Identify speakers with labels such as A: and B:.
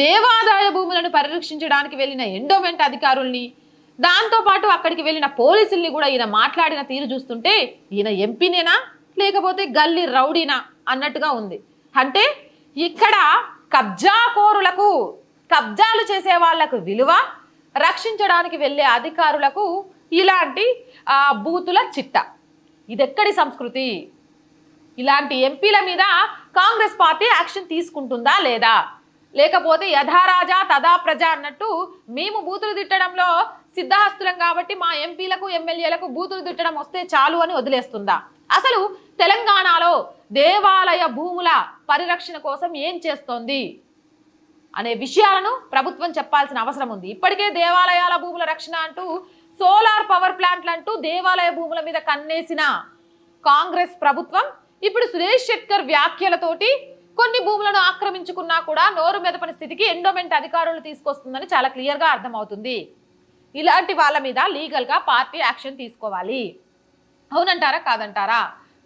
A: దేవాదాయ భూములను పరిరక్షించడానికి వెళ్ళిన ఎండోమెంట్ అధికారుల్ని దాంతోపాటు అక్కడికి వెళ్ళిన పోలీసుల్ని కూడా ఈయన మాట్లాడిన తీరు చూస్తుంటే ఈయన ఎంపీనేనా లేకపోతే గల్లీ రౌడీనా అన్నట్టుగా ఉంది. అంటే ఇక్కడ కబ్జాకోరులకు కబ్జాలు చేసే వాళ్ళకు విలువ రక్షించడానికి వెళ్ళే అధికారులకు ఇలాంటి బూతుల చిట్ట. ఇదెక్కడి సంస్కృతి? ఇలాంటి ఎంపీల మీద కాంగ్రెస్ పార్టీ యాక్షన్ తీసుకుంటుందా లేదా? లేకపోతే యథారాజా తదా ప్రజ అన్నట్టు మేము బూతులు తిట్టడంలో సిద్ధహస్తులం కాబట్టి మా ఎంపీలకు ఎమ్మెల్యేలకు బూతులు తిట్టడం వస్తే చాలు అని వదిలేస్తుందా? అసలు తెలంగాణలో దేవాలయ భూముల పరిరక్షణ కోసం ఏం చేస్తోంది? అనే విషయాలను ప్రభుత్వం చెప్పాల్సిన అవసరం ఉంది. ఇప్పటికే దేవాలయాల భూముల రక్షణ అంటూ సోలార్ పవర్ ప్లాంట్లు అంటూ దేవాలయ భూముల మీద కన్నేసిన కాంగ్రెస్ ప్రభుత్వం ఇప్పుడు సురేష్ శెట్కర్ వ్యాఖ్యలతోటి కొన్ని భూములను ఆక్రమించుకున్నా కూడా నోరు మెదపని స్థితికి ఎండోమెంట్ అధికారులు తీసుకొస్తుందని చాలా క్లియర్గా అర్థమవుతుంది. ఇలాంటి వాళ్ళ మీద లీగల్గా పార్టీ యాక్షన్ తీసుకోవాలి. అవునంటారా? కాదంటారా?